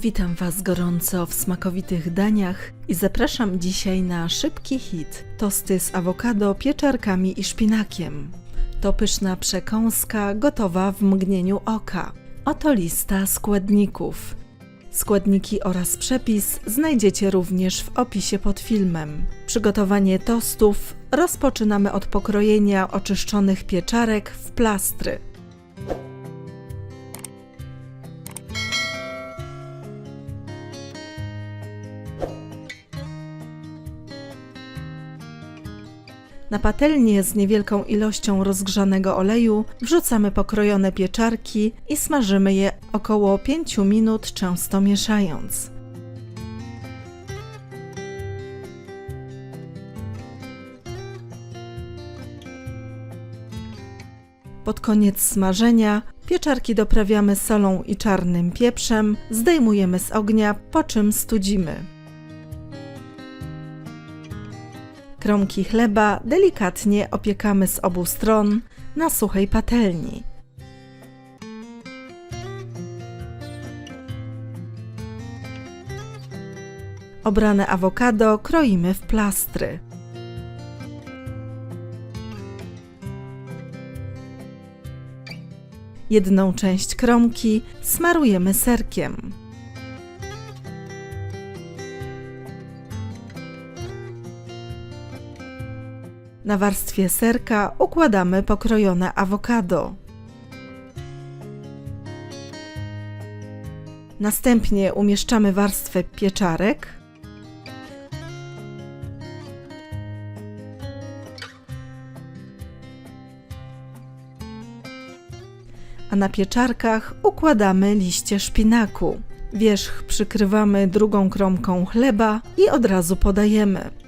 Witam Was gorąco w smakowitych daniach i zapraszam dzisiaj na szybki hit tosty z awokado, pieczarkami i szpinakiem. To pyszna przekąska gotowa w mgnieniu oka. Oto lista składników. Składniki oraz przepis znajdziecie również w opisie pod filmem. Przygotowanie tostów rozpoczynamy od pokrojenia oczyszczonych pieczarek w plastry. Na patelnię z niewielką ilością rozgrzanego oleju wrzucamy pokrojone pieczarki i smażymy je około 5 minut, często mieszając. Pod koniec smażenia pieczarki doprawiamy solą i czarnym pieprzem, zdejmujemy z ognia, po czym studzimy. Kromki chleba delikatnie opiekamy z obu stron na suchej patelni. Obrane awokado kroimy w plastry. Jedną część kromki smarujemy serkiem. Na warstwie serka układamy pokrojone awokado. Następnie umieszczamy warstwę pieczarek. A na pieczarkach układamy liście szpinaku. Wierzch przykrywamy drugą kromką chleba i od razu podajemy.